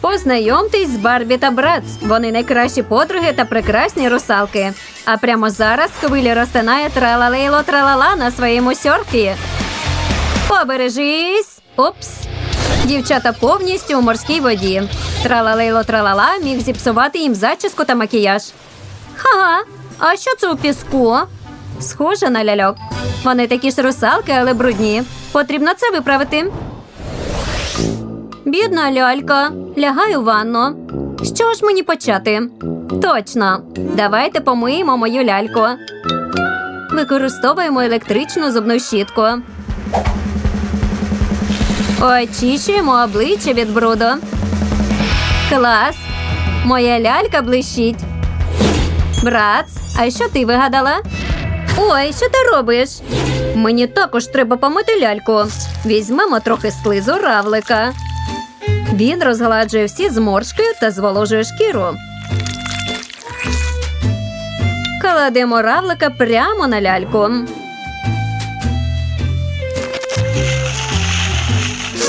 Познайомтесь з Барбі та Братс. Вони найкращі подруги та прекрасні русалки. А прямо зараз хвилі розтинає тралалейло тралала на своєму сьорфі. Побережись! Опс! Дівчата повністю у морській воді. Тралалейло тралала міг зіпсувати їм зачіску та макіяж. Ха, а що це у піску? Схоже на ляльок. Вони такі ж русалки, але брудні. Потрібно це виправити. Бідна лялька, лягай у ванну. Що ж мені почати? Точно, давайте помиємо мою ляльку. Використовуємо електричну зубну щітку. Очищуємо обличчя від бруду. Клас! Моя лялька блищить. Брац, а що ти вигадала? Ой, що ти робиш? Мені також треба помити ляльку. Візьмемо трохи слизу равлика. Він розгладжує всі зморшки та зволожує шкіру. Кладемо равлика прямо на ляльку.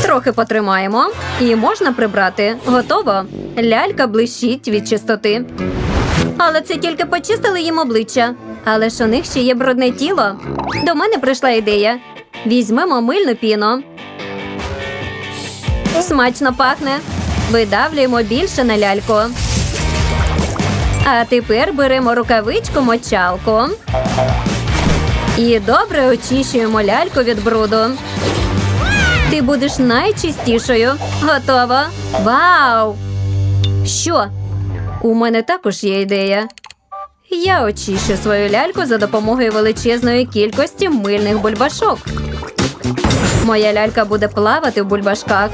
Трохи потримаємо і можна прибрати. Готово. Лялька блищить від чистоти. Але це тільки почистили їм обличчя. Але ж у них ще є брудне тіло. До мене прийшла ідея. Візьмемо мильну піну. Смачно пахне. Видавлюємо більше на ляльку. А тепер беремо рукавичку мочалку. І добре очищуємо ляльку від бруду. Ти будеш найчистішою. Готова? Вау! Що? У мене також є ідея. Я очищу свою ляльку за допомогою величезної кількості мильних бульбашок. Моя лялька буде плавати в бульбашках.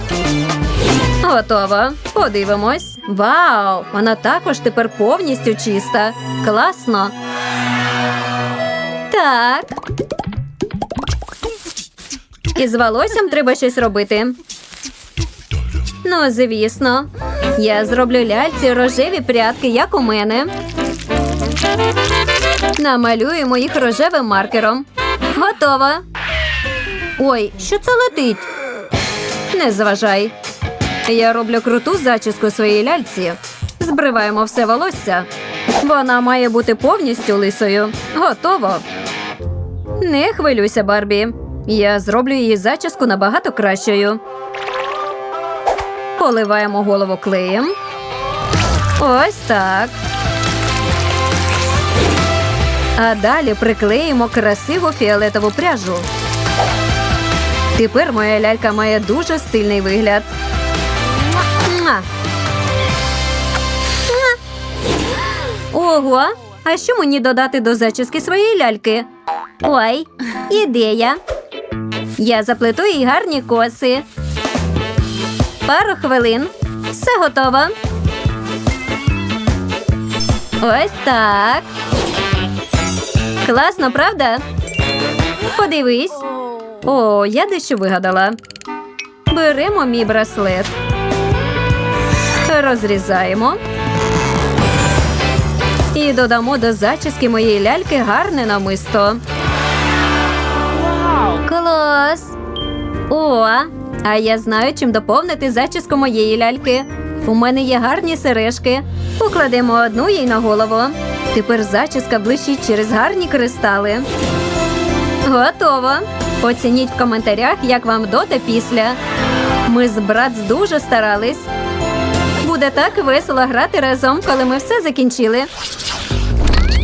Готова. Подивимось. Вау! Вона також тепер повністю чиста. Класно. Так. Із волоссям треба щось робити. Ну, звісно. Я зроблю ляльці рожеві прядки, як у мене. Намалюємо їх рожевим маркером. Готово. Ой, що це летить? Не зважай. Я роблю круту зачіску своїй ляльці. Збриваємо все волосся. Вона має бути повністю лисою. Готово. Не хвилюйся, Барбі. Я зроблю її зачіску набагато кращою. Поливаємо голову клеєм. Ось так. А далі приклеїмо красиву фіолетову пряжу. Тепер моя лялька має дуже стильний вигляд. Ого! А що мені додати до зачіски своєї ляльки? Ой, ідея. Я заплету їй гарні коси. Пару хвилин. Все готово. Ось так. Класно, правда? Подивись. О, я дещо вигадала. Беремо мій браслет. Розрізаємо. І додамо до зачіски моєї ляльки гарне намисто. Клас! О, а я знаю, чим доповнити зачіску моєї ляльки. У мене є гарні сережки. Покладемо одну їй на голову. Тепер зачіска блищить через гарні кристали. Готово. Оцініть в коментарях, як вам до та після. Ми з братц дуже старались. Буде так весело грати разом, коли ми все закінчили.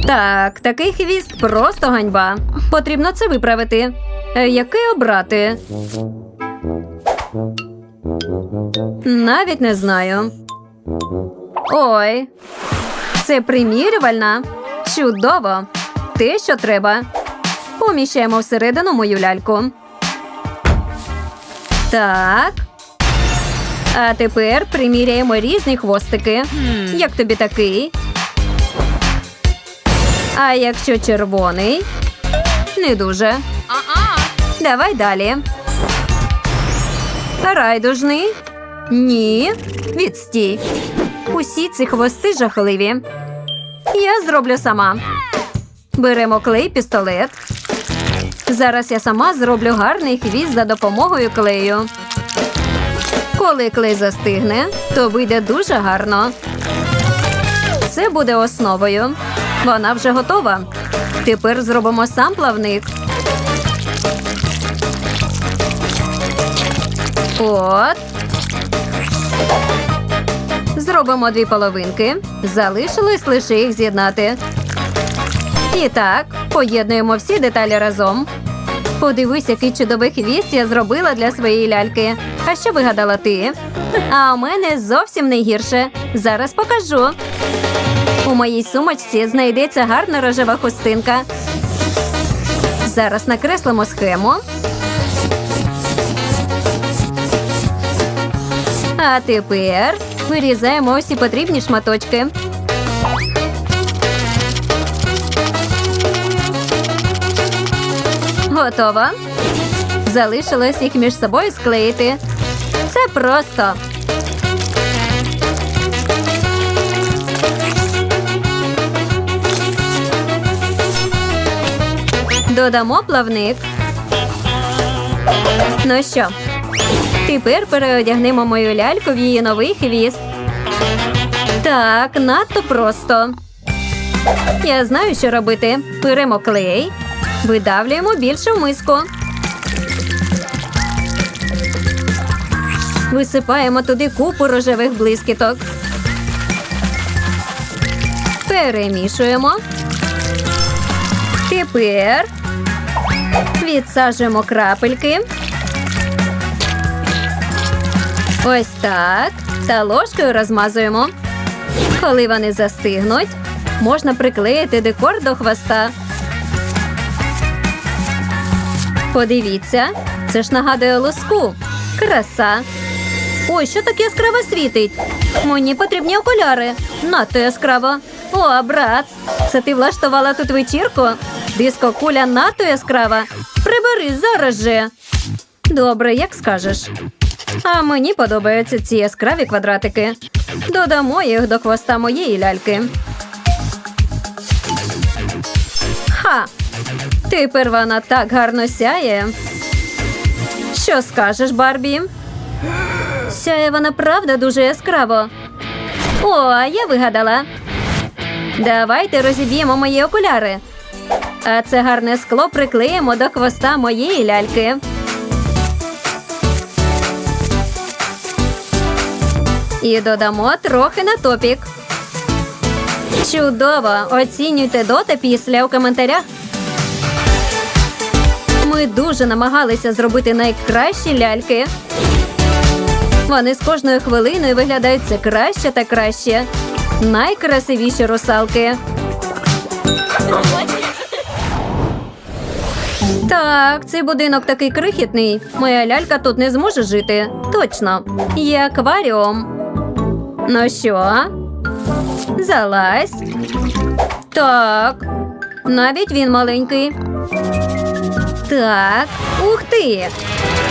Так, такий хвіст просто ганьба. Потрібно це виправити. Е, Який обрати? Навіть не знаю. Ой, це примірювальна. Чудово. Те, що треба. Поміщаємо всередину мою ляльку. Так. А тепер приміряємо різні хвостики. Як тобі такий? А якщо червоний? Не дуже. Давай далі. Райдужний? Ні. Відстій. Усі ці хвости жахливі. Я зроблю сама. Беремо клей пістолет. Зараз я сама зроблю гарний хвіст за допомогою клею. Коли клей застигне, то вийде дуже гарно. Це буде основою. Вона вже готова. Тепер зробимо сам плавник. От. Зробимо дві половинки. Залишилось лише їх з'єднати. І так, поєднуємо всі деталі разом. Подивись, який чудовий хвіст я зробила для своєї ляльки. А що вигадала ти? А у мене зовсім не гірше. Зараз покажу. У моїй сумочці знайдеться гарна рожева хустинка. Зараз накреслимо схему. А тепер вирізаємо усі потрібні шматочки. Готово. Залишилось їх між собою склеїти. Це просто. Додамо плавник. Ну що, тепер переодягнемо мою ляльку в її новий хвіст. Так, надто просто. Я знаю, що робити. Беремо клей, видавлюємо більше миску. Висипаємо туди купу рожевих блискіток. Перемішуємо. Тепер відсаджуємо крапельки. Ось так. Та ложкою розмазуємо. Коли вони застигнуть, можна приклеїти декор до хвоста. Подивіться, це ж нагадує лоску. Краса. Ой, що так яскраво світить? Мені потрібні окуляри. Надто яскраво. О, брат, це ти влаштувала тут вечірку? Диско куля надто яскрава. Прибери зараз же. Добре, як скажеш. А мені подобаються ці яскраві квадратики. Додамо їх до хвоста моєї ляльки. Тепер вона так гарно сяє. Що скажеш, Барбі? Сяє вона правда дуже яскраво. О, а я вигадала. Давайте розіб'ємо мої окуляри. А це гарне скло приклеїмо до хвоста моєї ляльки. І додамо трохи на топік. Чудово! Оцінюйте до та після у коментарях. Ми дуже намагалися зробити найкращі ляльки. Вони з кожною хвилиною виглядають все краще та краще. Найкрасивіші русалки. Так, цей будинок такий крихітний. Моя лялька тут не зможе жити. Точно. Є акваріум. Ну що? Залазь. Так. Навіть він маленький. Так. Ух ти!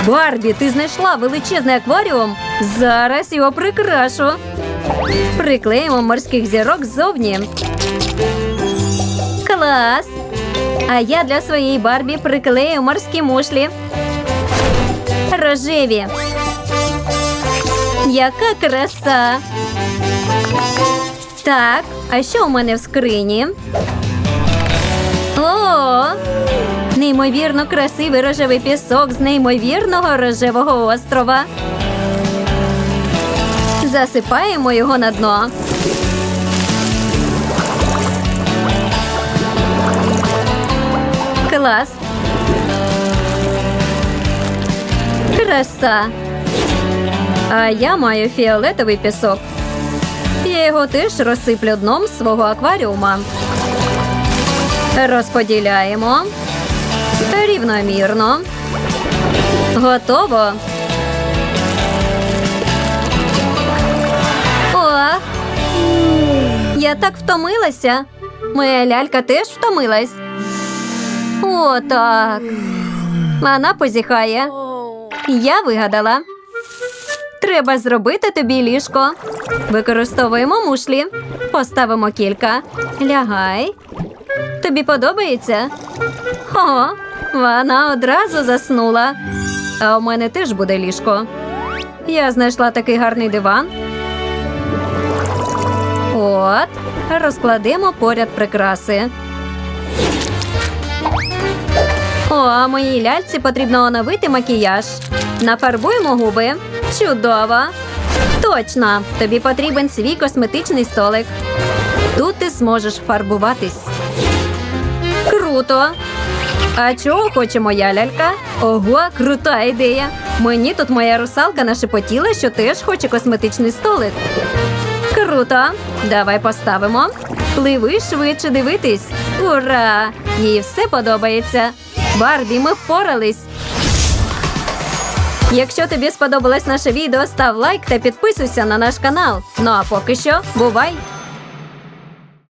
Барбі, ти знайшла величезний акваріум. Зараз його прикрашу. Приклеїмо морських зірок ззовні. Клас! А я для своєї Барбі приклею морські мушлі. Рожеві. Яка краса. Так, а що у мене в скрині? О! Неймовірно красивий рожевий пісок з неймовірного рожевого острова. Засипаємо його на дно. Клас. Краса. А я маю фіолетовий пісок. Я його теж розсиплю дном свого акваріума. Розподіляємо рівномірно. Готово. О, я так втомилася. Моя лялька теж втомилась. О, так. Вона позіхає. Я вигадала. Треба зробити тобі ліжко. Використовуємо мушлі. Поставимо кілька. Лягай. Тобі подобається? О, вона одразу заснула. А у мене теж буде ліжко. Я знайшла такий гарний диван. От, розкладемо поряд прикраси. О, а моїй ляльці потрібно оновити макіяж. Нафарбуємо губи. Чудово! Точно! Тобі потрібен свій косметичний столик. Тут ти зможеш фарбуватись. Круто! А чого хоче моя лялька? Ого, крута ідея! Мені тут моя русалка нашепотіла, що теж хоче косметичний столик. Круто! Давай поставимо. Пливи швидше дивитись. Ура! Їй все подобається. Барбі, ми впорались. Якщо тобі сподобалось наше відео, став лайк та підписуйся на наш канал. Ну а поки що, бувай!